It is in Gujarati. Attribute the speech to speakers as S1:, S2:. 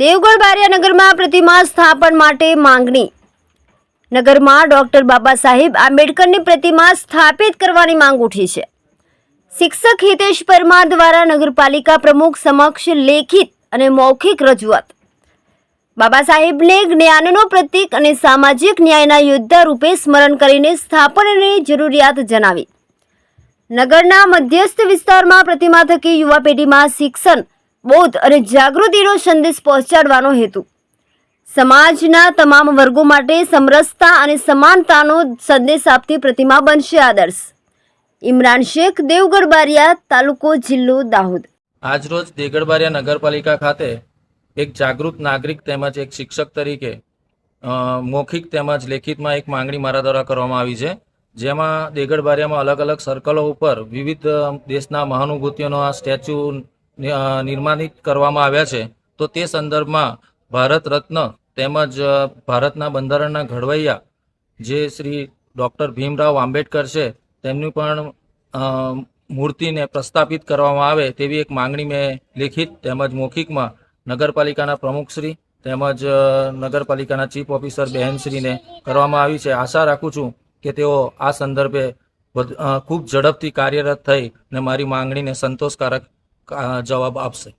S1: દેવગઢ બારિયાનગરમાં પ્રતિમા સ્થાપન માટે માંગણી. નગરમાં ડોક્ટર બાબા સાહેબ આંબેડકરની પ્રતિમા સ્થાપિત કરવાની માંગ ઉઠી છે. શિક્ષક હિતેશ પરમાર દ્વારા નગરપાલિકા પ્રમુખ સમક્ષ લેખિત અને મૌખિક રજૂઆત. બાબા સાહેબને જ્ઞાનનો પ્રતીક અને સામાજિક ન્યાયના યોદ્ધા રૂપે સ્મરણ કરીને સ્થાપનની જરૂરિયાત જણાવી. નગરના મધ્યસ્થ વિસ્તારમાં પ્રતિમા થકી યુવા પેઢીમાં શિક્ષણ, બોધ અને જાગૃતિનો સંદેશ પહોંચાડવાનો હેતુ. સમાજના તમામ વર્ગો માટે સમરસતા અને સમાનતાનો સંદેશ આપતી પ્રતિમા બનશે આદર્શ. ઇમરાન શેખ, દેવગઢ બારિયા, તાલુકો જિલ્લો દાહોદ.
S2: આજરોજ દેગડબારિયા નગરપાલિકા ખાતે એક જાગૃત નાગરિક તેમજ એક શિક્ષક તરીકે મૌખિક તેમજ લેખિતમાં એક માંગણી મારા દ્વારા કરવામાં આવી છે. જેમાં દેગડબારિયામાં અલગ અલગ સર્કલો ઉપર વિવિધ દેશના મહાનુભૂતિઓનો સ્ટેચ્યુ નિર્માણિત કરવામાં આવ્યા છે. તો તે સંદર્ભમાં ભારત રત્ન તેમજ ભારતના બંધારણના ઘડવૈયા જે શ્રી ડૉક્ટર ભીમરાવ આંબેડકર છે, તેમની પણ મૂર્તિને પ્રસ્થાપિત કરવામાં આવે તેવી એક માંગણી મેં લેખિત તેમજ મૌખિકમાં નગરપાલિકાના પ્રમુખશ્રી તેમજ નગરપાલિકાના ચીફ ઓફિસર બહેનશ્રીને કરવામાં આવી છે. આશા રાખું છું કે તેઓ આ સંદર્ભે ખૂબ ઝડપથી કાર્યરત થઈ ને મારી માંગણીને સંતોષકારક જવાબ આપશે.